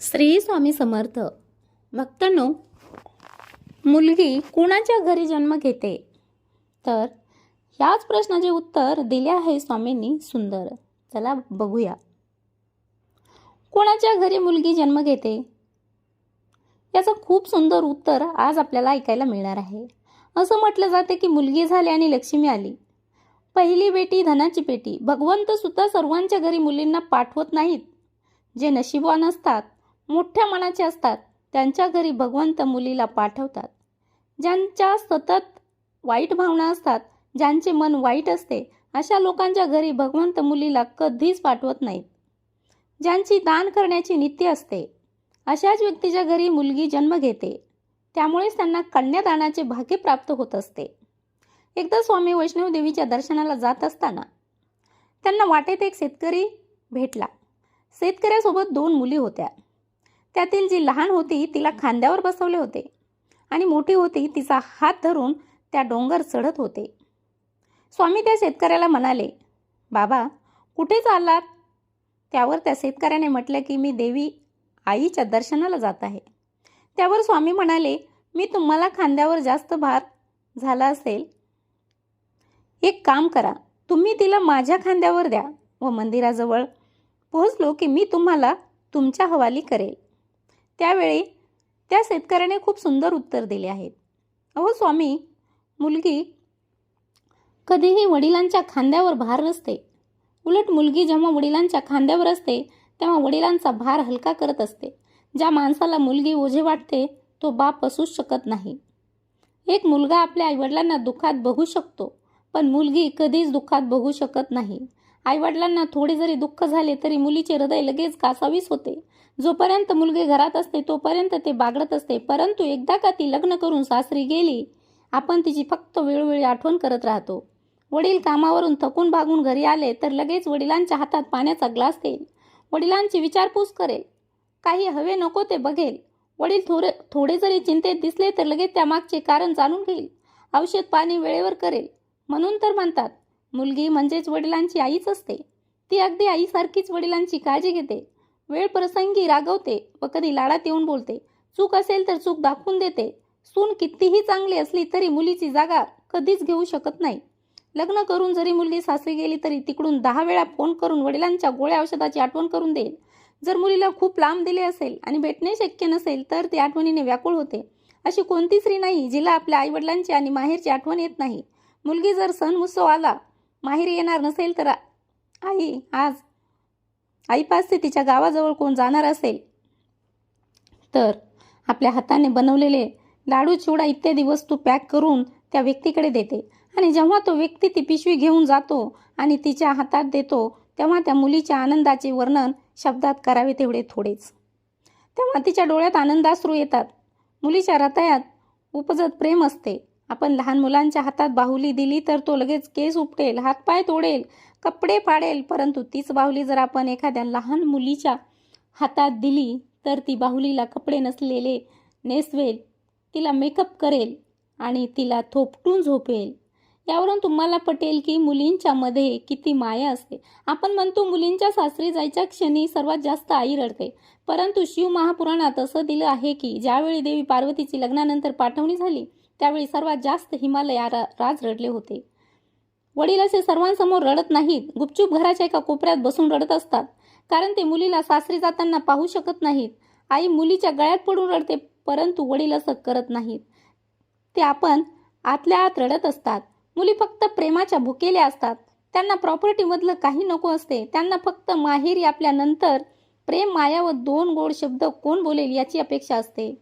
श्री स्वामी समर्थ. भक्तांनो मुलगी कुणाच्या घरी जन्म घेते? तर याच प्रश्नाचे उत्तर दिले आहे स्वामींनी सुंदर. चला बघूया. कोणाच्या घरी मुलगी जन्म घेते? याचं खूप सुंदर उत्तर आज आपल्याला ऐकायला मिळणार आहे. असं म्हटलं जाते की मुलगी झाली आणि लक्ष्मी आली. पहिली बेटी धनाची पेटी भगवंत सुद्धा सर्वांच्या घरी मुलींना पाठवत नाहीत. जे नशिबवान असतात मोठ्या मनाचे असतात. त्यांच्या घरी भगवंत मुलीला पाठवतात. ज्यांच्या सतत वाईट भावना असतात ज्यांचे मन वाईट असते अशा लोकांच्या घरी भगवंत मुलीला कधीच पाठवत नाहीत. ज्यांची दान करण्याची नीती असते अशाच व्यक्तीच्या घरी मुलगी जन्म घेते. त्यामुळेच त्यांना कन्यादानाचे भाग्य प्राप्त होत असते. एकदा स्वामी वैष्णव देवीच्या दर्शनाला जात असताना त्यांना वाटेत एक शेतकरी भेटला. शेतकऱ्यासोबत दोन मुली होत्या. त्यातील जी लहान होती तिला खांद्यावर बसवले होते. आणि मोठी होती तिचा हात धरून त्या डोंगर चढत होते. स्वामी त्या शेतकऱ्याला म्हणाले बाबा कुठे चाललात? त्यावर त्या शेतकऱ्याने म्हटलं की मी देवी आईच्या दर्शनाला जात आहे. त्यावर स्वामी म्हणाले मी तुम्हाला खांद्यावर जास्त भार झाला असेल. एक काम करा तुम्ही तिला माझ्या खांद्यावर द्या व मंदिराजवळ पोहोचलो की मी तुम्हाला तुमच्या हवाली करेल. त्यावेळी त्या शेतकऱ्याने खूप सुंदर उत्तर दिले आहेत. अहो स्वामी मुलगी कधीही वडिलांच्या खांद्यावर भार नसते. उलट मुलगी जेव्हा वडिलांच्या खांद्यावर असते तेव्हा वडिलांचा भार हलका करत असते. ज्या माणसाला मुलगी ओझे वाटते तो बाप असूच शकत नाही. एक मुलगा आपल्या आईवडिलांना दुःखात बघू शकतो पण मुलगी कधीच दुःखात बघू शकत नाही. आईवडिलांना थोडे जरी दुःख झाले तरी मुलीचे हृदय लगेच कासावीस होते. जोपर्यंत मुलगी घरात असते तोपर्यंत ते बागडत असते. परंतु एकदा का ती लग्न करून सासरी गेली आपण तिची फक्त वेळोवेळी आठवण करत राहतो. वडील कामावरून थकून भागून घरी आले तर लगेच वडिलांच्या हातात पाण्याचा ग्लास देईल. वडिलांची विचारपूस करेल. काही हवे नको ते बघेल. वडील थोडे थोडे जरी चिंतेत दिसले तर लगेच त्यामागचे कारण जाणून घेईल. औषध पाणी वेळेवर करेल. म्हणून तर म्हणतात मुलगी म्हणजेच वडिलांची आईच असते. ती अगदी आईसारखीच वडिलांची काळजी घेते. वेळ प्रसंगी रागवते व कधी लाडात येऊन बोलते. चूक असेल तर चूक दाखवून देते. सून कितीही चांगली असली तरी मुलीची जागा कधीच घेऊ शकत नाही. लग्न करून जरी मुलगी सासरी गेली तरी तिकडून दहा वेळा फोन करून वडिलांच्या गोळ्या औषधाची आठवण करून देईल. जर मुलीला खूप लांब दिले असेल आणि भेटणे शक्य नसेल तर ती आठवणीने व्याकुळ होते. अशी कोणती स्त्री नाही जिला आपल्या आईवडिलांची आणि माहेरची आठवण येत नाही. मुलगी जर सण उत्सव आला माहेर येणार नसेल तर आई आज. आईपासचे तिच्या गावाजवळ कोण जाणार असेल? तर आपल्या हाताने बनवलेले लाडू चिवडा इत्यादी वस्तू पॅक करून त्या व्यक्तीकडे देते. आणि जेव्हा तो व्यक्ती ती पिशवी घेऊन जातो आणि तिच्या हातात देतो तेव्हा त्या मुलीच्या आनंदाचे वर्णन शब्दात करावे तेवढे थोडेच. तेव्हा तिच्या डोळ्यात आनंदाश्रू येतात. मुलीच्या हृदयात उपजत प्रेम असते. आपण लहान मुलांच्या हातात बाहुली दिली तर तो लगेच केस उपटेल हातपाय तोडेल कपडे फाडेल. परंतु तीच बाहुली जर आपण एखाद्या लहान मुलीच्या हातात दिली तर ती बाहुलीला कपडे नसलेले नेसवेल तिला मेकअप करेल आणि तिला थोपटून झोपेल. यावरून तुम्हाला पटेल की मुलींच्या मध्ये किती माया असते. आपण म्हणतो मुलींच्या सासरी जायच्या क्षणी सर्वात जास्त आई रडते. परंतु शिव महापुराणात असं दिलं आहे की ज्यावेळी देवी पार्वतीची लग्नानंतर पाठवणी झाली त्यावेळी सर्वात जास्त हिमालया रा राज रडले होते. वडील असे सर्वांसमोर रडत नाहीत गुपचूप घराच्या एका कोपऱ्यात बसून रडत असतात. कारण ते मुलीला सासरी जाताना पाहू शकत नाहीत. आई मुलीच्या गळ्यात पडून रडते परंतु वडील असं करत नाहीत. ते आपण आतल्या आत रडत असतात. मुली फक्त प्रेमाच्या भुकेल्या असतात. त्यांना प्रॉपर्टीमधलं काही नको असते. त्यांना फक्त माहेरी आपल्यानंतर प्रेम माया व दोन गोड शब्द कोण बोलेल याची अपेक्षा असते.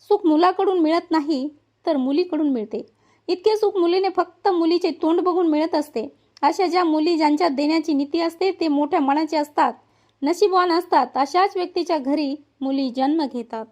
सुख मुलाकडून मिळत नाही तर मुलीकडून मिळते. इतके सुख मुलीने फक्त मुलीचे तोंड बघून मिळत असते. अशा ज्या मुली ज्यांच्या देण्याची नीती असते ते मोठ्या मनाचे असतात. नशीबवान असतात. अशाच व्यक्तीच्या घरी मुली जन्म घेतात.